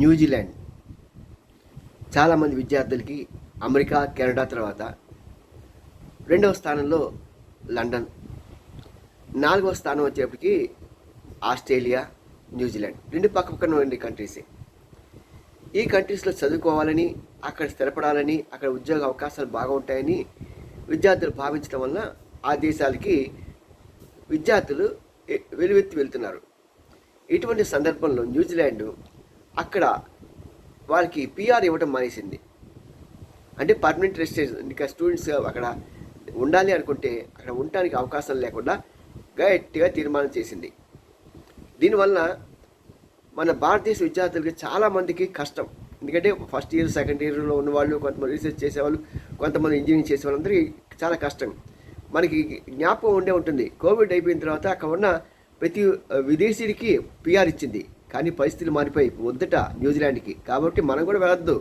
New Zealand. చాలామంది విద్యార్థులకి America Canada తర్వాత రెండవ స్థానంలో లండన్. నాలుగవ స్థానం వచ్చేప్పటికి ఆస్ట్రేలియా న్యూజిలాండ్. రెండు పక్క పక్కన రెండు కంట్రీసే ఈ కంట్రీస్లో చదువుకోవాలని అక్కడ స్థిరపడాలని అక్కడ ఉద్యోగ అవకాశాలు బాగా ఉంటాయని విద్యార్థులు భావించడం వలన ఆ దేశాలకి విద్యార్థులు వెలువెత్తి వెళ్తున్నారు. ఇటువంటి సందర్భంలో న్యూజిలాండ్ అక్కడ వాళ్ళకి పిఆర్ ఇవ్వడం మానేసింది. అంటే పర్మనెంట్ రెసిడెన్స్ ఇంకా స్టూడెంట్స్ అక్కడ ఉండాలి అనుకుంటే అక్కడ ఉండటానికి అవకాశం లేకుండా గట్టిగా తీర్మానం చేసింది. దీనివల్ల మన భారతదేశ విద్యార్థులకి చాలామందికి కష్టం. ఎందుకంటే ఫస్ట్ ఇయర్ సెకండ్ ఇయర్లో ఉన్నవాళ్ళు కొంతమంది రీసెర్చ్ చేసేవాళ్ళు కొంతమంది ఇంజనీరింగ్ చేసేవాళ్ళందరికీ చాలా కష్టం. మనకి జ్ఞాపకం ఉండే ఉంటుంది. కోవిడ్ అయిపోయిన తర్వాత అక్కడ ఉన్న ప్రతి విదేశీయుడికి పిఆర్ ఇచ్చింది. కానీ పరిస్థితులు మారిపోయి వద్దట న్యూజిలాండ్కి. కాబట్టి మనం కూడా వెళ్ళొద్దు.